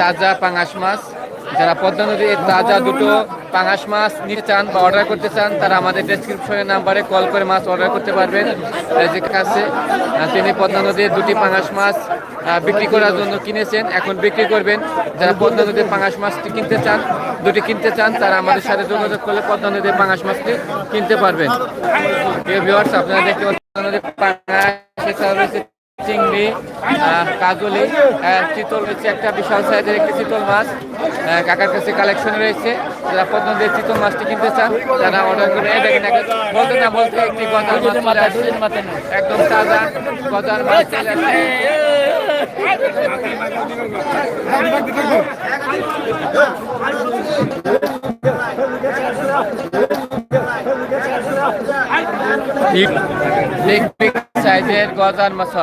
তাজা পাঙাশ মাছ। যারা পদ্মা নদীর তাজা দুটো পাঙাশ মাছ নিতে চান বা অর্ডার করতে চান, তারা আমাদের ডেসক্রিপশনের নাম্বারে কল করে মাছ অর্ডার করতে পারবেন। যে কাছে তিনি পদ্মা নদীর দুটি পাঙাশ মাছ বিক্রি করার জন্য কিনেছেন, এখন বিক্রি করবেন। যারা পদ্মা নদীর পাঙাশ মাছটি কিনতে চান, দুটি কিনতে চান, তারা আমাদের সাথে যোগাযোগ করলে পদ্মা নদীর পাঙাশ মাছটি কিনতে পারবেন। আপনারা দেখতে পাচ্ছেন পাঙাশ চিংড়ি কাজলি চিতল রয়েছে একটা বিশাল সাইজের একটি চিতল মাছ। কাকার কাছে কালেকশন রয়েছে। যারা পদ্ম দিয়ে চিতল মাছটি কিনতে চান, তারা অর্ডার করে দেখেন বলতে না বলতে একটি গজার মাছ। একদম তাজা গজার মাছ বিগ সাইজের গজার মাছ।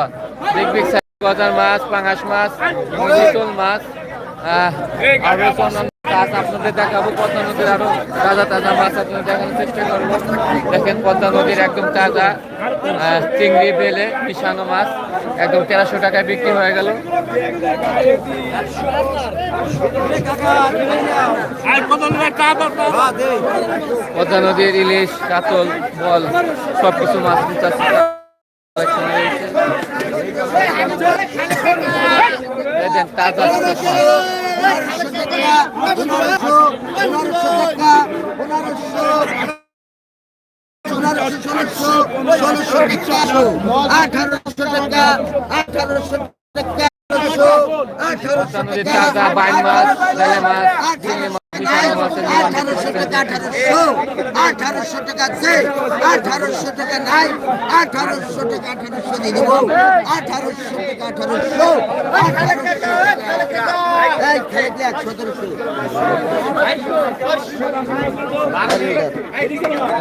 বিগ বিগ গজার মাছ পাঙাশ মাছ চিতল মাছ আহ, আরও মাছ আপনাদের দেখাবো। পদ্মা নদীর আরও তাজা তাজা মাছ আপনাদের দেখানোর চেষ্টা করব। দেখেন পদ্মা নদীর একদম তাজা চিংড়ি বেলে মিশানো মাছ একদম তেরোশো টাকায় বিক্রি হয়ে গেল। পদ্মা নদীর ইলিশ কাতল বল সব কিছু মাছ তাজা টাকা টাকা ষোলোশো ষোলোশো আঠারোশো টাকা আঠারোশো টাকা আঠারোশো নদীর তাজা বাইন মাছ বেলে মাছ মাছ আঠারোশো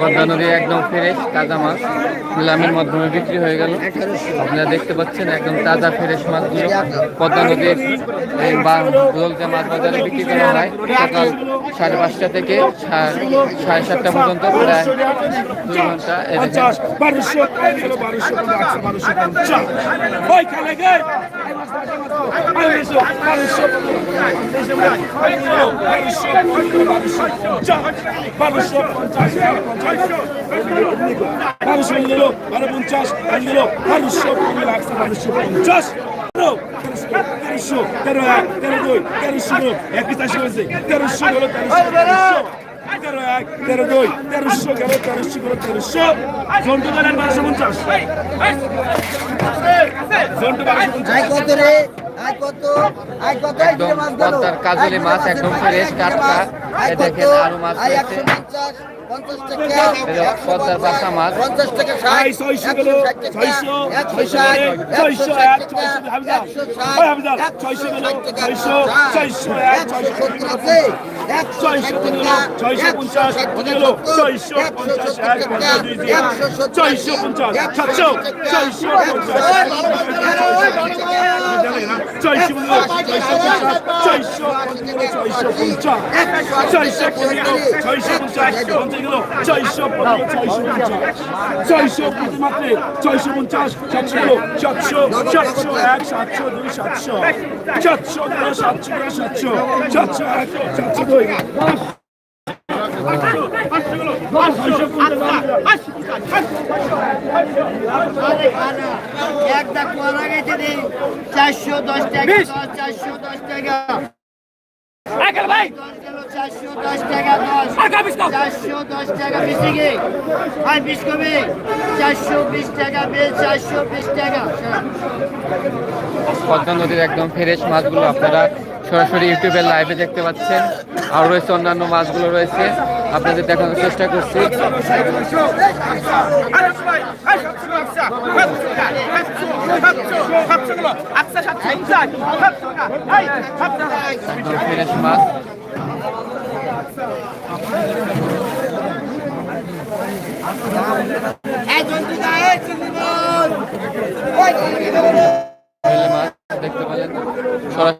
পদ্মা নদী একদম ফ্রেশ তাজা মাছ। নিলামের মাধ্যমে বিক্রি হয়ে গেল। আপনারা দেখতে পাচ্ছেন একদম তাজা ফ্রেশ মাছগুলো। পদ্মা নদীর বা- দোলতে মাছ বাজারে বিক্রি করা হয়। সাড়ে পাঁচটা থেকে সাড়ে সাতটা পর্যন্ত প্রায় দুই বারোশো পঞ্চাশ তেরোশো তেরো এক তেরো দুই তেরোশো এক চাষি হয়েছে তেরোশো গেল তেরোশো তেরো এক তেরো দুই তেরোশো গেল তেরোশো গেল তেরোশো। জন্টু গেলেন বারোশো পঞ্চাশ। জন্টু বারোশো পঞ্চাশ। একদম কাজলি মাছ একদম ফ্রেশ টাটকা। দেখেন আরও মাছ রয়েছে। পদ্মার বাসা মাছ পঞ্চাশ টাকা ষাট ছয়শো গেল ছয়শো ছয়শো ষাট ছয়শো এক ছয়শো ছয়শো ছয়শো ছয়শো এক ছয়শো ছয়শো পঞ্চাশ ছয়শো পঞ্চাশ এক পঞ্চাশ দুই দুই ছয়শো পঞ্চাশ সাতশো ছয়শো পঞ্চাশ। ছয়শো ছয়শো ছয়শো পঞ্চাশ ছয়শো পনেরো ছয়শো পঞ্চাশ পঞ্চাশ গেল ছয়শো পনেরো ছয়শো পঞ্চাশ ছয়শো প্রতি মাত্রে ছয়শো পঞ্চাশ সাতশো গেল সাতশো সাতশো এক সাতশো দুই সাতশো সাতশো সাতশো সাতশো সাতশো এক সাতশো দুই একটা কলা গেছে চারশো দশ টাকা চারশো দশ টাকা চারশো দশ টাকা দশ চারশো দশ টাকা বেশি গে আর বিশ কমে চারশো বিশ টাকা বেশ চারশো বিশ টাকা একদম ফ্রেশ মাছগুলো আপনারা সরাসরি ইউটিউবের লাইভে দেখতে পাচ্ছেন। আর রয়েছে অন্যান্য মাছগুলো রয়েছে। আপনাদের দেখানোর চেষ্টা করছি। মাছ। দেখতে সরাসরি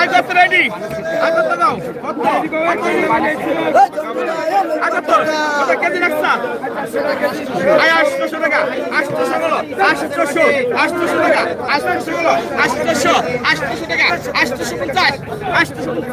এই জন্টুদা এই জন্টুদা আই কত রেডি। আই কত দাও। কত? আই কত কত কেজি রাখছা? আই 800 টাকা 800 হলো 800 800 টাকা 800 হলো 800 800 টাকা 850 850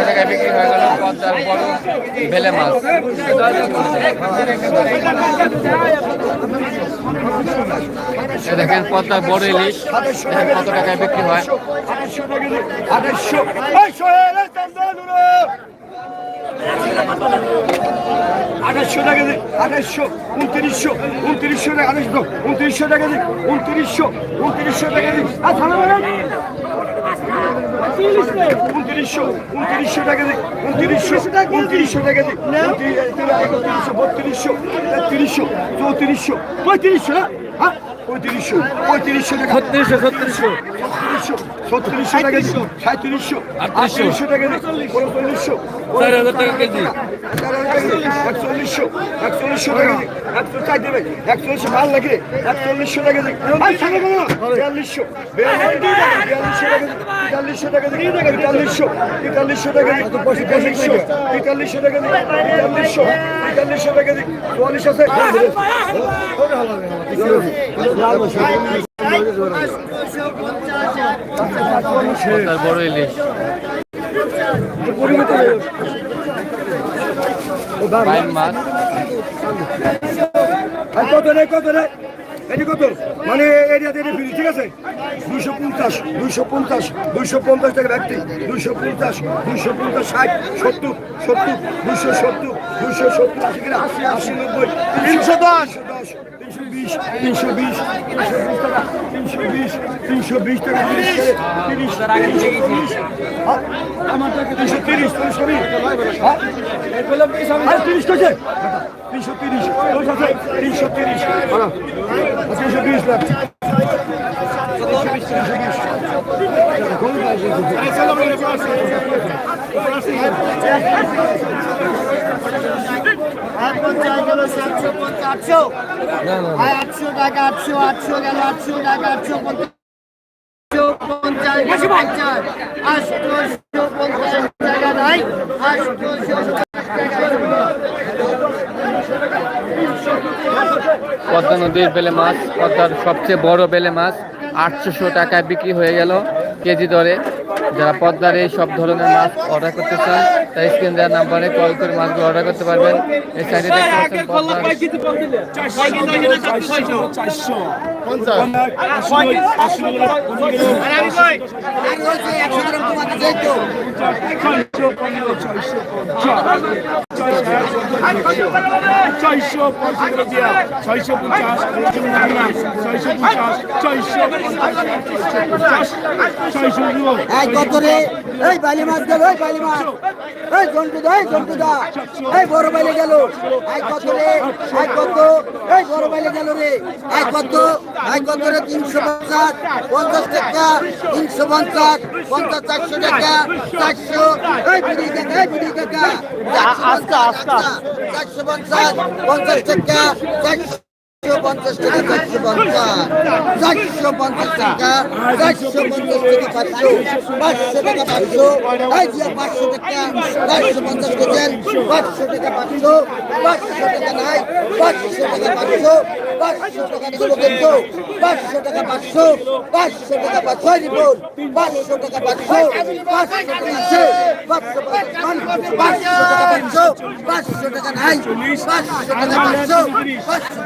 টাকায় বিক্রি হয়ে গেল পদ্মার বড় বেলে মাছ। দেখেন পদ্মার বড় ইলিশ দেখেন কত টাকায় বিক্রি হয়? আঠাশশো টাকা দিন, আঠাশশো, উনত্রিশশো উনত্রিশশো টাকা, আঠাশশো, উনত্রিশশো টাকা দিন, উনত্রিশশো উনত্রিশশো টাকা দিন। আর উনত্রিশশো উনত্রিশশো টাকা দিন উনত্রিশশো উনত্রিশশো টাকা দিন উনত্রিশশো বত্রিশশো তেত্রিশশো চৌত্রিশশো পঁয়ত্রিশশো না হ্যাঁ? পঁয়ত্রিশশো পঁয়ত্রিশশো টাকা। ছত্রিশশো ছত্রিশশো। ছত্রিশশো টাকা দিন সাঁত্রিশশো আটত্রিশশো টাকা দিন উনচল্লিশশো। চার হাজার টাকা কেজি। একচল্লিশশো একচল্লিশশো টাকা দিন একশো চার দেবে। একচল্লিশশো ভালো লাগে একচল্লিশশো টাকা দিন বিয়াল্লিশশো বিয়াল্লিশশো টাকা বিয়াল্লিশশো টাকা দিন বিয়াল্লিশশো বিয়াল্লিশশো টাকা দিন বিয়াল্লিশশো বিয়াল্লিশশো টাকা দিন বিয়াল্লিশশো বিয়াল্লিশশো টাকা দিন চুয়াল্লিশ আছে বড় ইলিশ আর কত রে কত রে এটি কত? মানে এরিয়াতে এটি ফ্রি, ঠিক আছে? দুইশো পঞ্চাশ দুইশো পঞ্চাশ দুইশো পঞ্চাশ টাকা ব্যক্তি। দুইশো পঞ্চাশ দুইশো পঞ্চাশ, ষাট, সত্তর সত্তর, দুইশো সত্তর দুইশো সত্তর, আশি আশি নব্বই, তিনশো দশ দশ। তিনশো বিশ তিনশো বিশ তিনশো বিশ টাকা তিনশো বিশ তিনশো বিশ তিরিশ তিরিশ তিরিশ টাকা তিনশো তিরিশ তিনশো বিশ হ্যাঁ তিরিশ তিনশো আছে তিনশো তিরিশ তিনশো বিশ লাখ আর পঞ্চাশ গেল সাতশো পঞ্চাশ আটশো আটশো টাকা আটশো আটশো গেল আটশো টাকা আটশো পঞ্চাশ পঞ্চাশ পঞ্চাশ আটশো পঞ্চাশ টাকা নাই আটশো পদ্মা নদীর বেলে মাছ পদ্মার সবচেয়ে বড় বেলে মাছ আটশোশো টাকায় বিক্রি হয়ে গেল কেজি দরে। যারা পদ্মার এই সব ধরনের মাছ অর্ডার করতে চান তাই স্ক্রিন দেওয়ার নাম্বারে কল করে মাছগুলো অর্ডার করতে পারবেন। এই সাইডে দেখতে পাচ্ছেন ছয়শো ছয়শো পঞ্চাশ। ছয়শো পঞ্চাশ ছয়শো পঞ্চাশ ছয়শো এই বালি মাছ গেল, এই বালি মাছ। এই জন্টু দা এই জন্টু দা এই বড় বাইলে গেল। এই কত রে এই কত এই বড় বাইলে গেল রে। এই কত এই কত রে তিনশো পঞ্চাশ পঞ্চাশ টাকা তিনশো পঞ্চাশ পঞ্চাশ চারশো টাকা চারশো টাকা টাকা চারশো পঞ্চাশ পঞ্চাশ টাকা চারশো পঞ্চাশ টাকা চারশো পঞ্চাশ চারশো পঞ্চাশ টাকা চারশো পঞ্চাশ টাকা পাঁচশো পাঁচশো টাকা পাঁচশো পাঁচশো টাকা চারশো পঞ্চাশ কেজেন পাঁচশো টাকা পাঁচশো পাঁচশো টাকা নাই পাঁচশো টাকা পাঁচশো পাঁচশো টাকা দেবো কিন্তু পাঁচশো টাকা পাঁচশো পাঁচশো টাকা পাঁচশো রিপোর্ট পাঁচশো টাকা পাঁচশো পাঁচশো টাকা পাঁচশো টাকা পাঁচশো পাঁচশো টাকা নাই পাঁচশো টাকা পাঁচশো পাঁচশো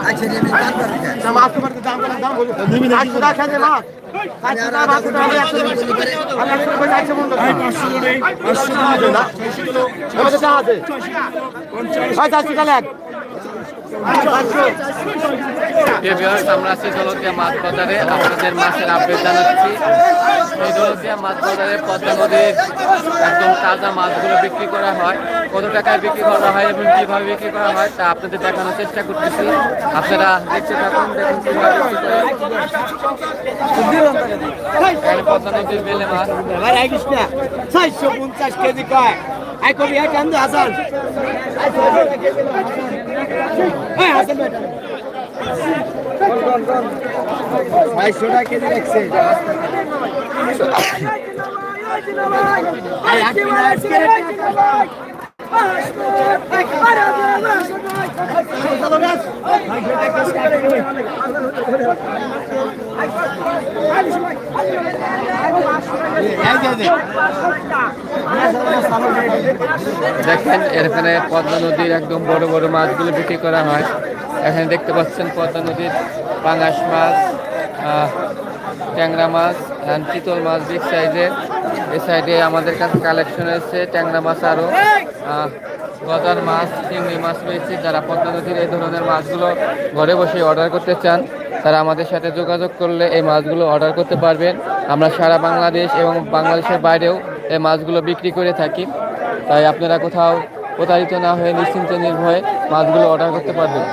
আচ্ছা দাম করে আমি আর আমরা আছি দৌলতিয়া মাছ বাজারে। আপনাদের মাছের আপডেট জানাচ্ছি। এই দৌলতিয়া মাছ বাজারে পদ্মা নদীর একদম তাজা মাছগুলো বিক্রি করা হয়। কত টাকায় বিক্রি করা হয় এবং কীভাবে বিক্রি করা হয় তা আপনাদের দেখানোর চেষ্টা করতেছি। আপনারা দেখতে থাকুন দেখুন কীভাবে বিক্রি করে। এখানে পদ্মা নদীর বেলে মাছ চারশো পঞ্চাশ কেজি কয়? আই কবি এক হাসান। দেখেন এখানে পদ্মা নদীর একদম বড় বড় মাছগুলো বিক্রি করা হয়। এখানে দেখতে পাচ্ছেন পদ্মা নদীর পাঙাশ মাছ ট্যাংরা মাছ চিতল মাছ বিগ সাইজের এ সাইডে আমাদের কাছে কালেকশন আছে ট্যাংরা মাছ আরও গজার মাছ, চিংড়ি মাছ রয়েছে। যারা পদ্মা নদীর এই ধরনের মাছগুলো ঘরে বসে অর্ডার করতে চান, তারা আমাদের সাথে যোগাযোগ করলে এই মাছগুলো অর্ডার করতে পারবেন। আমরা সারা বাংলাদেশ এবং বাংলাদেশের বাইরেও এই মাছগুলো বিক্রি করে থাকি। তাই আপনারা কোথাও প্রতারিত না হয়ে নিশ্চিন্ত নির্ভয়ে মাছগুলো অর্ডার করতে পারবেন।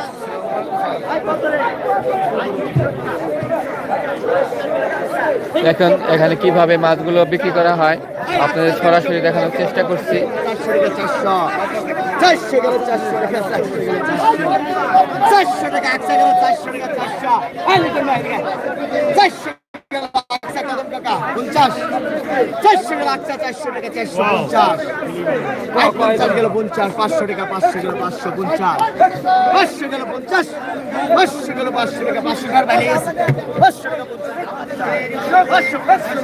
দেখুন এখানে কীভাবে মাছগুলো বিক্রি করা হয় আপনাদের সরাসরি দেখানোর চেষ্টা করছি টাকা গেল চারশো টাকা এই চারশো টাকা পঞ্চাশ চারশো পঞ্চাশ পঞ্চাশ গেল পঞ্চাশ পাঁচশো টাকা পাঁচশো গেল পাঁচশো পঞ্চাশ পাঁচশো গেল পঞ্চাশ পাঁচশো গেল পাঁচশো টাকা পাঁচশো টাকার বাইরে গেছে পাঁচশো গেল পাঁচশো পঁচিশ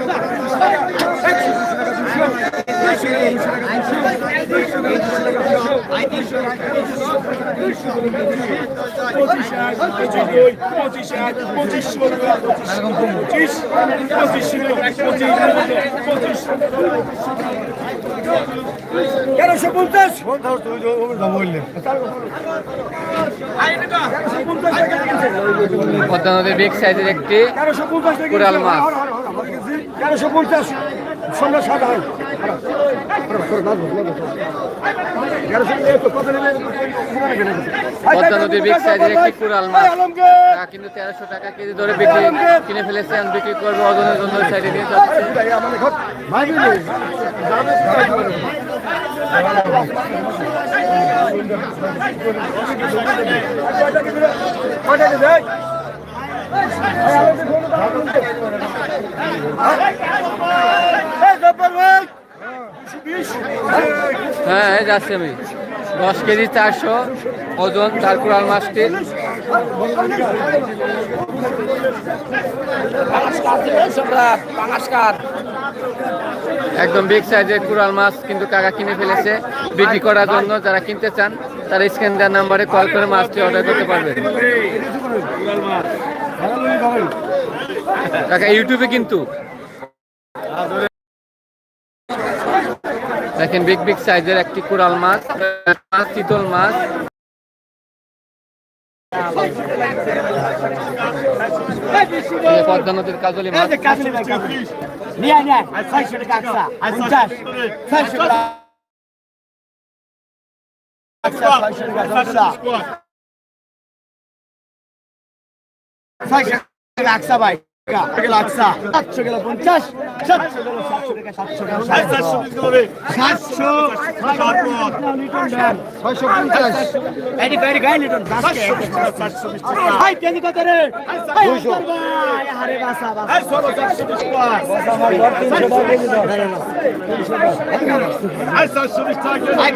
এক পঁচিশ দুই পঁচিশ পঁচিশশো পঁচিশ পঁচিশশো পঁচিশ পঁচিশ তেরোশো পঞ্চাশ পদ্মা নদীর বিগ সাইজের একটি তেরোশো পঞ্চাশ কোরাল মাছ তেরোশো পঞ্চাশ সন্ধ্যা সাত হয় পদ্মা নদীর বিগ সাইজের একটি কুড়াল মাছ তা কিন্তু তেরোশো টাকা কেজি ধরে বিক্রি কিনে ফেলেছেন বিক্রি করবে ওজনের জন্য সাইডে নিয়ে যাচ্ছে হ্যাঁ যাচ্ছি আমি। দশ কেজি চারশো ওজন চার কুড়াল মাছটি একদম বিগ সাইজের কুড়াল মাছ কিন্তু কাকা কিনে ফেলেছে। বিক্রি করার জন্য যারা কিনতে চান, তারা স্ক্যান দেওয়ার নাম্বারে কল করে মাছটি অর্ডার করতে পারবেন। কাকা ইউটিউবে কিন্তু দেখেন বিগ বিগ সাইজের একটি কুড়াল মাছ মাছ চিতল মাছ। পদ্মা কাজলি ছয়শো টাকা একশো ভাই। সাতশো গেল পঞ্চাশ সাতশো গেল সাতশো টাকা সাতশো টাকা সাতশো ছয়শো পঞ্চাশ কত রে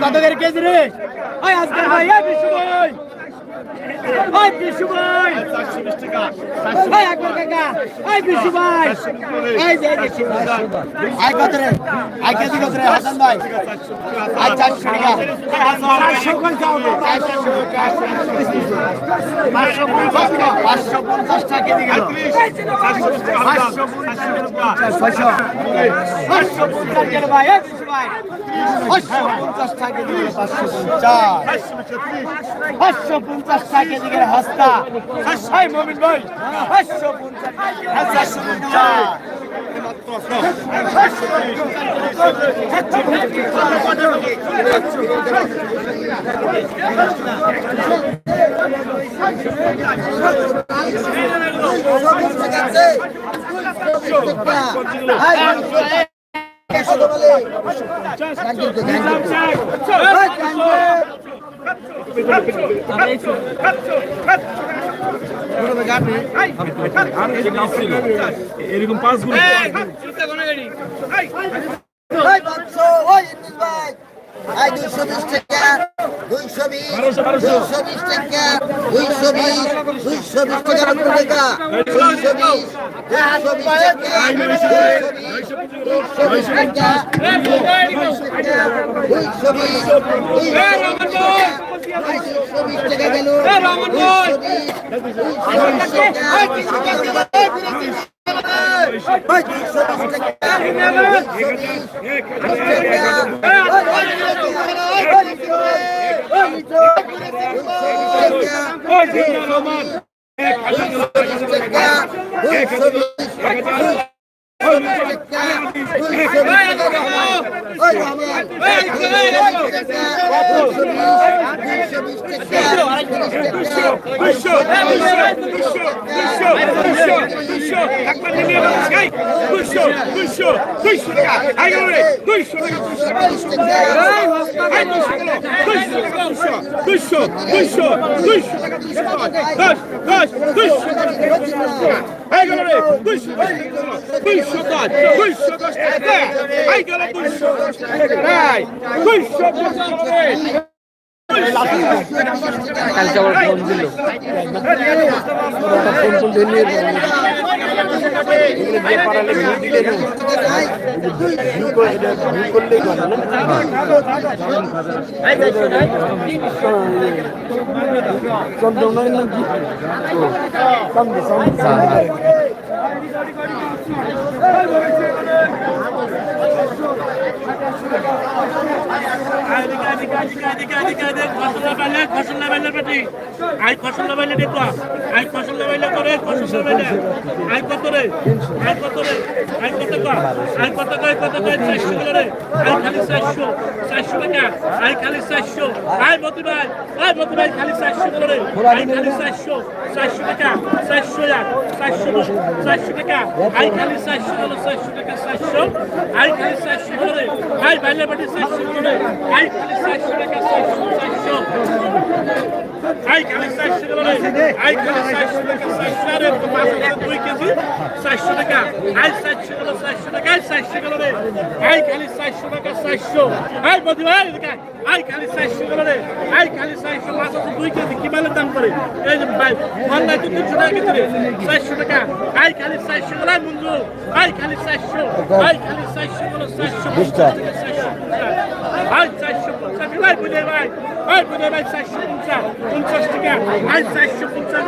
কত করে কেজি রে আই আজকে ভাই এই বিশু ভাই ওই বিশু ভাই। ওই আকবর কাকা। ওই বিশু ভাই। এই যে বিশু ভাই। আই কত রে আই কেজি কত রে হাসান ভাই। আই চারশো টাকা। চারশো কোন খাও পাঁচশো পঞ্চাশ টাকা পাঁচশো। পঞ্চাশ টাকা কেজি গেল। চারশো বিশ টাকা পাঁচশো ছয়শো পাঁচশো পঞ্চাশ গেল ভাই পঞ্চাশ টাকা গেল পাঁচশো পঞ্চাশ। পাঁচশো পঞ্চাশ টাকা গেল হস্তা। হাই মমিন ভাই। পাঁচশো পঞ্চাশ পঞ্চাশ চব্বিশ এরকম পাঁচগুলো ভাই। দুশো বিশ টাকা, দুইশো বিশ, দুইশো বিশ টাকা, দুইশো বিশ, দুইশো বিশ টাকা নব্বই টাকা, দুইশো বিশ, দুইশো বিশ টাকা, দুইশো বিশ, টাকা, দুইশো বিশ, দুইশো বিশ টাকা গেল, দুইশো বিশ, দুইশো টাকা, ওই দুইশো বিশ টাকা, দুইশো দুইশো দুইশো দুইশো দুইশো একবার নেমে যাবে দুইশো দুইশো দুইশো টাকা আই গেল রে দুইশো টাকা আই দুইশো গেল দুইশো টাকা দুইশো দুইশো আই গেল গেল ফসল লাগাইলে দেখো আই ফসল লাগাইলে করে ফসল লাগাইলে আই কত রে আই কত রে আই কত কা আই কত কয় কত কয় চারশো করে রে আই খালি চারশো চারশো টাকা আই খালি চারশো আই মতি ভাই আই মতি ভাই খালি চারশো করে রে আই খালি চারশো চারশো টাকা চারশো এক চারশো চারশো টাকা আই খালি চারশো হলো চারশো টাকা চারশো আই খালি চারশো করে রে আই বাইলে বাটি চারশো রে দাম করে এই যে ভাই অনলাইন তো তিনশো টাকা কেজি রে চারশো টাকা আই খালি চারশো টাকা বন্ধু আই খালি চারশো আই খালি চারশো হলো চারশো টাকা চারশো পঞ্চাশ ভাই বুঝে ভাই ভাই বুঝে ভাই চারশো পঞ্চাশ পঞ্চাশ টাকা আই চারশো পঞ্চাশ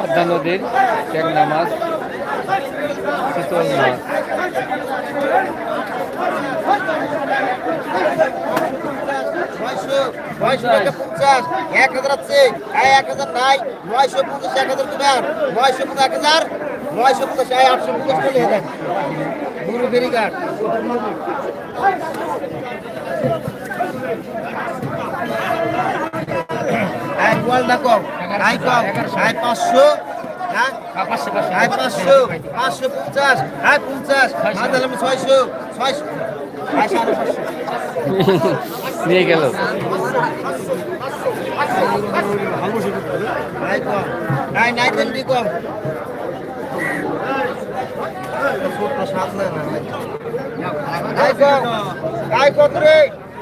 পদ্মা নদীর ট্যাংরা মাছ চিতল মাছ পঞ্চাশ এক হাজার আছে এক হাজার নাই নয়শো পঞ্চাশ এক হাজার তোমার নয়শো পঞ্চাশ এক হাজার নয়শো এই আটশো পঞ্চাশ গুরু ফেরিঘাট এক গোয়াল না কম আই কম পাঁচশো। হ্যাঁ আই পাঁচশো পাঁচশো পঞ্চাশ আই পঞ্চাশ ছয়শো ছয়শো পাঁচশো নিয়ে গেল নাই নাই দি কম কত রে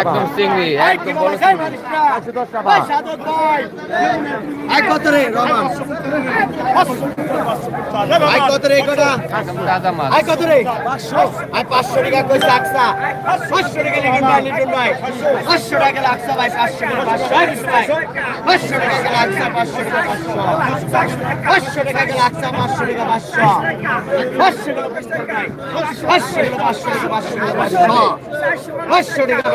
একদম চিংড়ি একদম বড় চিংড়ি। আই কত রে রহমান। আই কত রে কটা? একদম তাজা মাছ। আই কত রে 500 আই 500 টাকা কইছে আকসা। 500 টাকা লিখুন ভাই লিখুন ভাই 500 টাকা আকসা ভাই 500 টাকা 500 ভাই 500 টাকা গেল আকসা 500 টাকা 500 500 টাকা আকসা 500 টাকা 500 500 টাকা 500 টাকা 500 টাকা 500 টাকা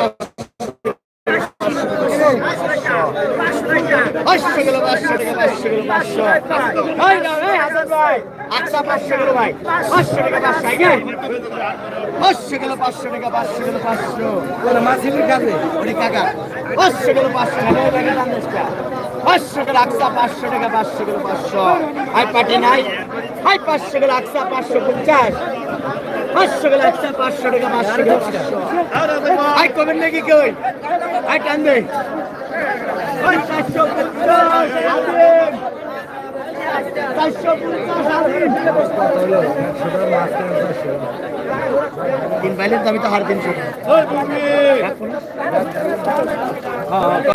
500 গেল 500 টাকা 500 গেল 500 ভাই না ভাই হাসান ভাই আকসা 500 গেল ভাই 500 টাকা 500 আগে 500 গেল 500 টাকা 500 গেল 500 ওরে মাছিলি কাছে ওরে কাকা 500 গেল 500 টাকা ওই টাকা দাম দেশটা 500 গেল আকসা 500 টাকা 500 গেল 500 আই পাটি নাই আই 500 গেল আকসা 550 500 গেল আকসা 500 টাকা 500 গেল 500 আই কমেন্ট নাকি কই? আই টান দে ওই 450 আদিম তিন বাইলের দামি তো হার তিনশো হ্যাঁ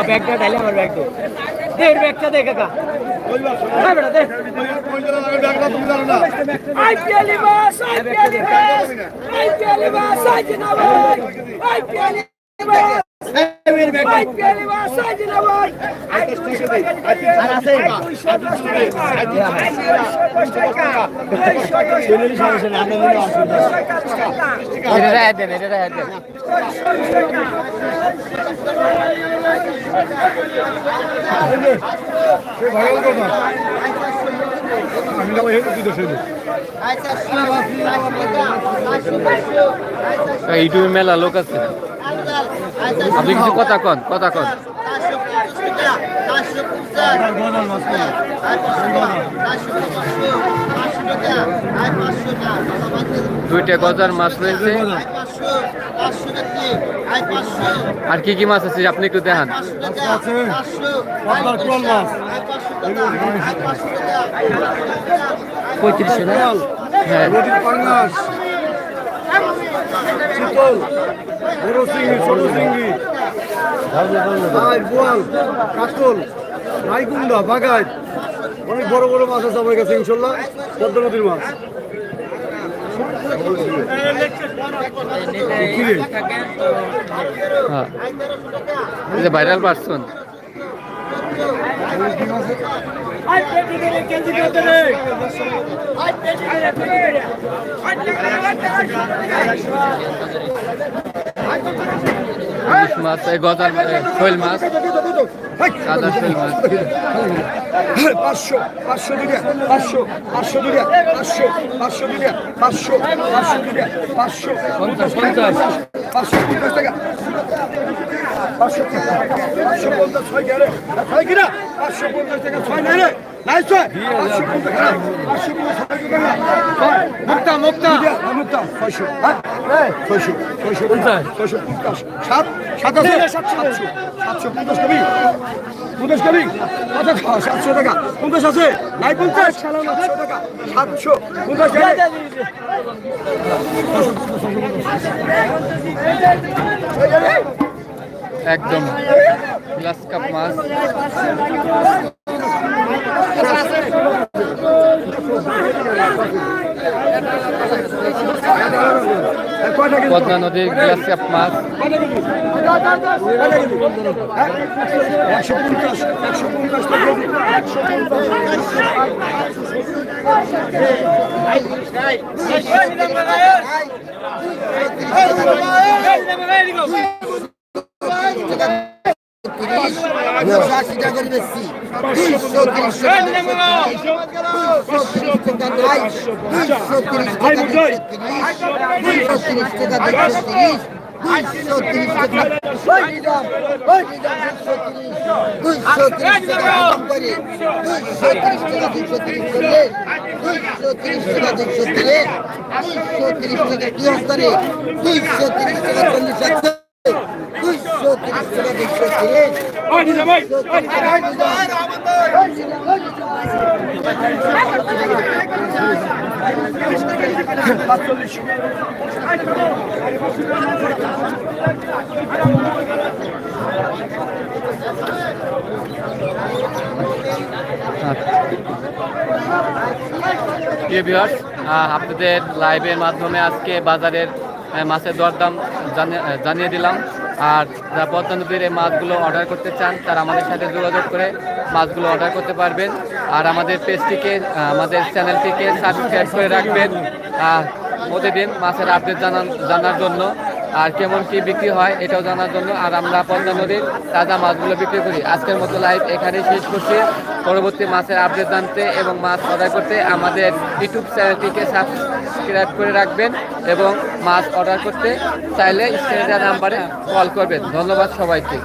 ব্যাগটা ডাইলে আমার ব্যাগ দে ওর ব্যাগটা দে কাকা। হ্যাঁ বেটা, দে। আইপিএল বাস আইপিএল বাস আইপিএল বাস আইপিএল বাস আইপিএল বাস। আইজিনাবাই ইউটিউবে মেলা লোক আছে। আপনি কিছু কথা কন কথা কন। দুইটা গজার মাছ রয়েছে। আর কি কি মাছ আছে? আপনি একটু দেখান। পঁয়ত্রিশশো হ্যাঁ। চিতল বড় চিংড়ি ছোট চিংড়ি বোয়াল কাতল রাইকুন্ডা বাগাই অনেক বড় বড় মাছ আছে আমার কাছে ইনশাল্লাহ। পদ্মা নদীর মাছ? হ্যাঁ ভাইরাল পার্সন ইলিশ মাছ এই গজার শৈল মাছ সাদা শৈল মাছ। পাঁচশো পাঁচশো দুটা পাঁচশো পাঁচশো দুটা পাঁচশো পাঁচশো দুটা পাঁচশো পাঁচশো দুটা পাঁচশো পঞ্চাশ পঞ্চাশ। পাঁচশো পঞ্চাশ টাকা পাঁচশো পাঁচশো পঞ্চাশ ছয় গেলে ছয় কিনা পাঁচশো পঞ্চাশ টাকা ছয় নাই টাকা টাকা সাতশো টাকা। পঞ্চাশ আছে। নাই পঞ্চাশ। সাতশো টাকা। সাতশো পঞ্চাশ। একদম গ্লাস কাপ মাছ। পদ্মা নদীর গ্লাস কাপ মাছ। একশো পঞ্চাশ। একশো পঞ্চাশ একশো পঞ্চাশ তিরিশ দুশো আশি টাকা করে বেশি দুইশো তিরিশ টাকা দুইশো তিরিশ টাকা তিরিশ টাকা তিরিশ তিরিশ টাকা তিরিশ তিরিশ টাকা তিরিশ টাকা তিরিশ টাকা তিরিশ তিরিশ টাকা তিরিশ টাকা কি হস্তারে দুইশো তিরিশ টাকা চল্লিশ আপনাদের লাইভের মাধ্যমে আজকে বাজারের মাছের দরদাম জানিয়ে দিলাম। আর যারা পদ্মা নদীর এই মাছগুলো অর্ডার করতে চান, তারা আমাদের সাথে যোগাযোগ করে মাছগুলো অর্ডার করতে পারবেন। আর আমাদের পেজটিকে আমাদের চ্যানেলটিকে সাবস্ক্রাইব করে রাখবেন। প্রতিদিন মাছের আপডেট জানান, জানার জন্য। আর কেমন কি বিক্রি হয় এটাও জানার জন্য। আর আমরা পদ্মা নদীর তাজা মাছগুলো বিক্রি করি। আজকের মতো লাইভ এখানেই শেষ করছি। পরবর্তী মাছের আপডেট জানতে এবং মাছ অর্ডার করতে আমাদের ইউটিউব চ্যানেলটিকে সাবস্ক্রাইব করে রাখবেন এবং মাছ অর্ডার করতে চাইলে স্ক্রিনে নাম্বারে কল করবেন। ধন্যবাদ সবাইকে।